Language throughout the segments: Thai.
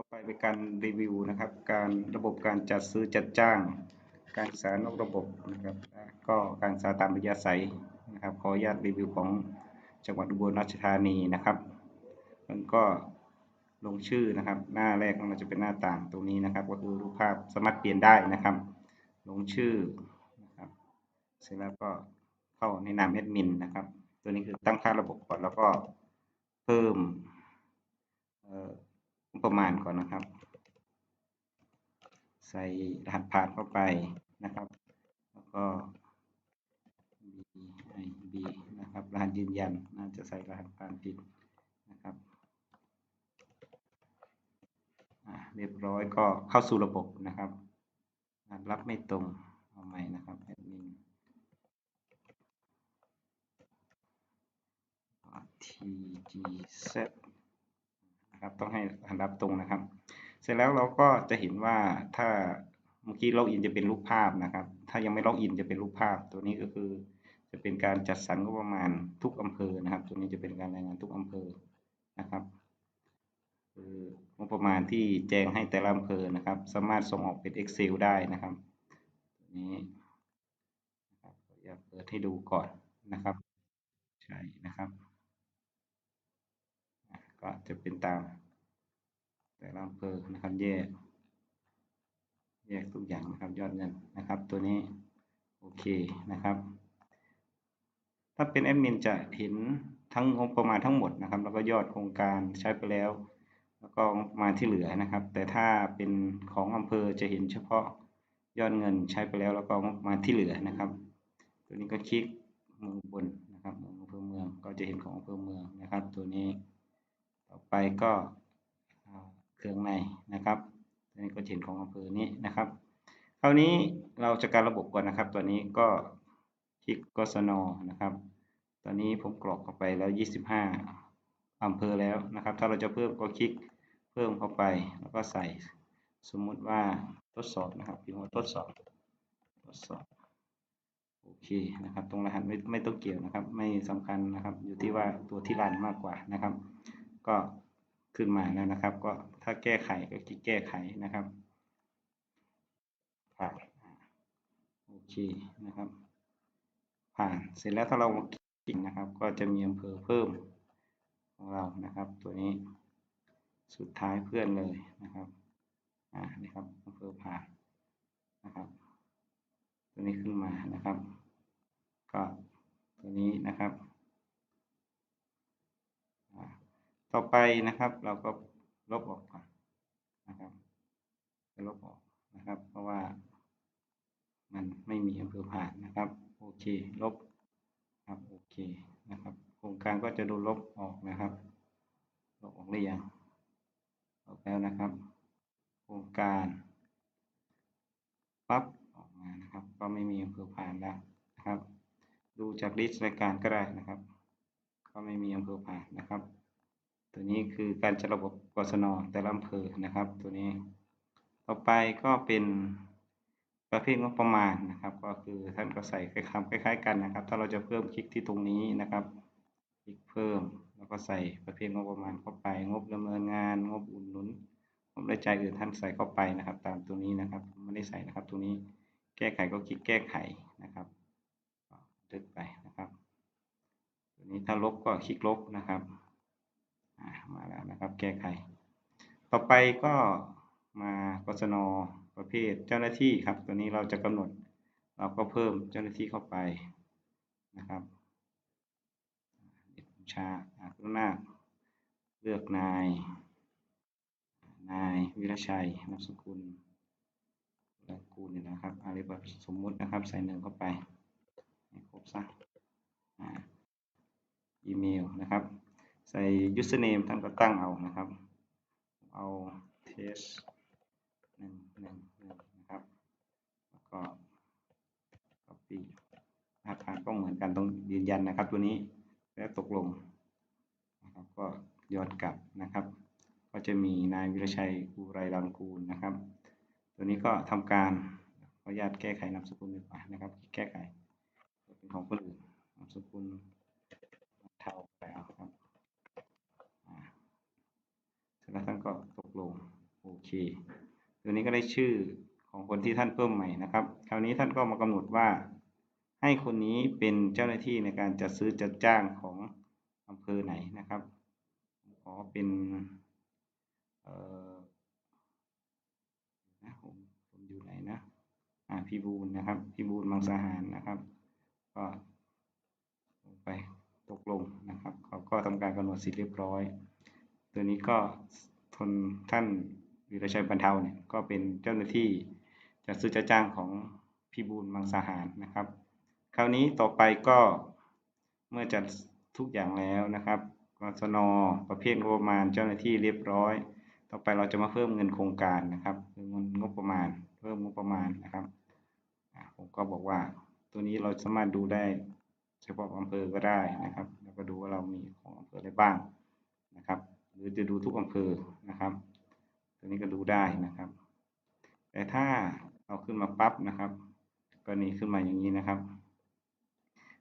ต่อไปเป็นการรีวิวนะครับ การระบบการจัดซื้อจัดจ้าง การศึกษานอกระบบนะครับ ก็การศึกษาตามระยะไสยนะครับ ขออนุญาตรีวิวของจังหวัดอุบลราชธานีนะครับมันก็ลงชื่อนะครับ หน้าแรกมันจะเป็นหน้าต่างตรงนี้นะครับ ก็คือรูปภาพสามารถเปลี่ยนได้นะครับ ลงชื่อนะครับ เสร็จแล้วก็เข้าในนามแอดมินนะครับ ตัวนี้คือตั้งค่าระบบก่อนแล้วก็เพิ่ม ประมาณก่อนนะครับ ใส่รหัสผ่านเข้าไปนะครับ แล้วก็ B I B นะครับ รหัสยืนยันน่าจะใส่รหัสผ่านผิดนะครับเรียบร้อยก็เข้าสู่ระบบนะครับรับไม่ตรงเอาใหม่นะครับแอดมิน TGZ นะครับต้องให้รหัสรับตรงนะครับ เสร็จแล้วเราก็จะเห็นว่าถ้าเมื่อกี้ล็อกอินจะเป็นรูปภาพนะครับ ถ้ายังไม่ล็อกอินจะเป็นรูปภาพ ตัวนี้ก็คือจะเป็นการจัดสรรงบประมาณทุกอำเภอนะครับ ตัวนี้จะเป็นการรายงานทุกอำเภอนะครับคืองบประมาณที่แจ้งให้แต่ละอำเภอนะครับ สามารถส่งออกเป็น Excel ได้นะครับตัวนี้นะครับอยากเปิดให้ดูก่อนนะครับ ใช่นะครับ ก็จะเป็นตาม แต่ละอำเภอนะครับแยก แยกทุกอย่างนะครับยอดเงินนะครับ ตัวนี้โอเคนะครับ ถ้าเป็นแอดมินจะเห็นทั้งงบประมาณทั้งหมดนะครับ แล้วก็ยอดโครงการใช้ไปแล้ว แล้วก็งบประมาณที่เหลือนะครับ แต่ถ้าเป็นของอำเภอจะเห็นเฉพาะยอดเงินใช้ไปแล้วแล้วก็งบประมาณที่เหลือนะครับ ตัวนี้ก็คลิกเมืองบนนะครับมืองอำเภอเมืองก็จะเห็นของอำเภอเมืองนะครับ ตัวนี้ ต่อไปก็เครื่องในนะครับตัวนี้ก็เห็นของอำเภอนี้นะครับ คราวนี้เราจะการระบบก่อนนะครับ ตัวนี้ก็คลิกกศนนะครับ ตอนนี้ผมกรอกเข้าไปแล้ว 25อำเภอแล้วนะครับ ถ้าเราจะเพิ่มก็คลิกเพิ่มเข้าไปแล้วก็ใส่สมมุติว่าทดสอบนะครับพิมพ์ว่าทดสอบทดสอบโอเคนะครับ ตรงรหัสไม่ไม่ต้องเกี่ยวนะครับ ไม่สำคัญนะครับ อยู่ที่ว่าตัวที่รันมากกว่านะครับ ก็ขึ้นมาแล้วนะครับ ก็ถ้าแก้ไขก็คลิกแก้ไขนะครับผ่านโอเคนะครับ ผ่านเสร็จแล้วถ้าเราคลิกนะครับ ก็จะมีอำเภอเพิ่มของเรานะครับ ตัวนี้สุดท้ายเพื่อนเลยนะครับอ่านี่ครับอำเภอผ่านนะครับ ตัวนี้ขึ้นมานะครับ ก็ตัวนี้นะครับอ่า ต่อไปนะครับ เราก็ลบออกก่อนนะครับจะลบออกนะครับ เพราะว่ามันไม่มีอำเภอผ่านนะครับ โอเค ลบครับโอเคนะครับ โครงการก็จะดนลบออกนะครับ ลบออกหรือยังออกแล้วนะครับ โครงการปั๊บออกมานะครับ ก็ไม่มีอำเภอผ่านแล้วนะครับ ดูจากลิสต์รายการก็ได้นะครับ ก็ไม่มีอำเภอผ่านนะครับ ตัวนี้คือการจัดระบบกศนแต่ละอำเภอนะครับ ตัวนี้ ต่อไปก็เป็นประเภทงบประมาณนะครับ ก็คือท่านก็ใส่คำคล้ายๆกันนะครับ ถ้าเราจะเพิ่มคลิกที่ตรงนี้นะครับ คลิกเพิ่มแล้วก็ใส่ประเภทงบประมาณเข้าไป งบดำเนินงาน งบอุดหนุนงบรายจ่ายอื่นท่านใส่เข้าไปนะครับ ตามตัวนี้นะครับไม่ได้ใส่นะครับ ตัวนี้แก้ไขก็คลิกแก้ไขนะครับดึกไปนะครับ ตัวนี้ถ้าลบก็คลิกลบนะครับ มาแล้วนะครับ แก้ไข ต่อไปก็มากศนประเภทเจ้าหน้าที่ครับ ตัวนี้เราจะกำหนด เราก็เพิ่มเจ้าหน้าที่เข้าไปนะครับเด็กชาอารุณาเลือกนาย นายวิรชัยนามสกุลและกูลเนี่ยนะครับอะไรแบบสมมุตินะครับ ใส่หนึ่งเข้าไปให้ครบซะอีเมลนะครับ ใส่ username ท่านก็ตั้งเอานะครับ เอา test หนึ่งหนึ่งหนึ่งนะครับ แล้วก็ copy รหัสผ่านก็เหมือนกันต้องยืนยันนะครับตัวนี้แล้วตกลงนะครับก็ย้อนกลับนะครับ ก็จะมีนายวิรชัยอุไรรังกูลนะครับ ตัวนี้ก็ทำการขออนุญาตแก้ไขนามสกุลดีกว่านะครับ แก้ไขเป็นของคนอื่นนามสกุลเทาไปเอาครับ แล้วท่านก็ตกลงโอเคตัวนี้ก็ได้ชื่อของคนที่ท่านเพิ่มใหม่นะครับ คราวนี้ท่านก็มากำหนดว่า ให้คนนี้เป็นเจ้าหน้าที่ในการจัดซื้อจัดจ้างของอำเภอไหนนะครับ ขอเป็นเอ่อนะผมผมอยู่ไหนนะอ่าพี่บูลนะครับพี่บูลมังสาหารนะครับ ก็ลงไปตกลงนะครับ เขาก็ทำการกำหนดสิทธิ์เรียบร้อย ตัวนี้ก็ทนท่านวีรชัยบรรเทาเนี่ยก็เป็นเจ้าหน้าที่จัดซื้อจัดจ้างของพี่บูลมังสาหารนะครับ คราวนี้ต่อไปก็เมื่อจัดทุกอย่างแล้วนะครับกศนประเภทงบประมาณเจ้าหน้าที่เรียบร้อย ต่อไปเราจะมาเพิ่มเงินโครงการนะครับคือเงินงบประมาณ เพิ่มงบประมาณนะครับผมก็บอกว่าตัวนี้เราสามารถดูได้เฉพาะอำเภอก็ได้นะครับ แล้วก็ดูว่าเรามีของอำเภออะไรบ้างนะครับ หรือจะดูทุกอำเภอนะครับ ตัวนี้ก็ดูได้นะครับ แต่ถ้าเอาขึ้นมาปั๊บนะครับกรณีขึ้นมาอย่างนี้นะครับ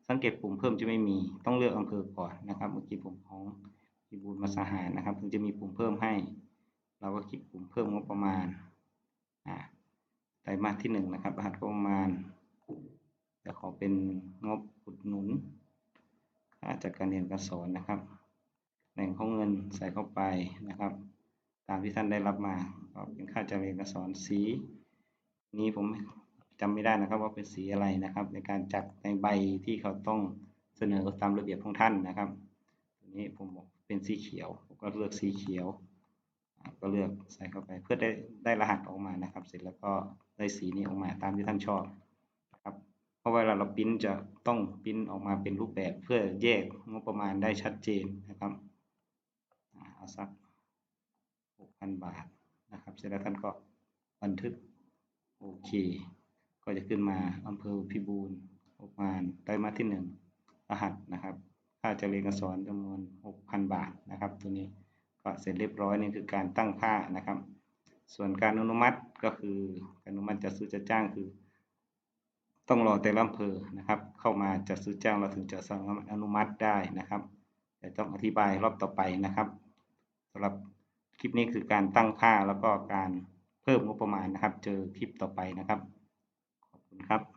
สังเกตปุ่มเพิ่มจะไม่มีต้องเลือกอำเภอก่อนนะครับเมื่อกี้ผมของพิบูลมาสหารนะครับ ถึงจะมีปุ่มเพิ่มให้ เราก็คลิกปุ่มเพิ่มงบประมาณอ่าไตรมาสที่หนึ่งนะครับรหัสงบประมาณจะขอเป็นงบอุดหนุนค่าจัดการเรียนการสอนนะครับ แหล่งของเงินใส่เข้าไปนะครับ ตามที่ท่านได้รับมาก็เป็นค่าจัดเรียนการสี นี้ผมจำไม่ได้นะครับว่าเป็นสีอะไรนะครับ ในการจัดในใบที่เขาต้องเสนอตามระเบียบของท่านนะครับตัวนี้ผมบอกเป็นสีเขียวผมก็เลือกสีเขียวก็เลือกใส่เข้าไปเพื่อได้ได้รหัสออกมานะครับ เสร็จแล้วก็ได้สีนี้ออกมาตามที่ท่านชอบนะครับเพราะเวลาเราปริ้นจะต้องปริ้นออกมาเป็นรูปแบบเพื่อแยกงบประมาณได้ชัดเจนนะครับ สักหกพันบาทนะครับ เสร็จแล้วท่านก็บันทึกโอเค ก็จะขึ้นมาอำเภอพิบูลงบประมาณไตรมาสที่หนึ่งรหัสนะครับ ค่าจะเรียนการสอนจำนวนหกพันบาทนะครับ ตัวนี้ก็เสร็จเรียบร้อยนี่คือการตั้งค่านะครับ ส่วนการอนุมัติก็คือการอนุมัติจัดซื้อจัดจ้างคือ ต้องรอแต่ละอำเภอนะครับ เข้ามาจัดซื้อจ้างเราถึงจะสามารถอนุมัติได้นะครับแต่ต้องอธิบายรอบต่อไปนะครับำหรับคลิปนี้คือการตั้งค่าแล้วก็การเพิ่มงบประมาณนะครับ เจอคลิปต่อไปนะครับ ขอบคุณครับ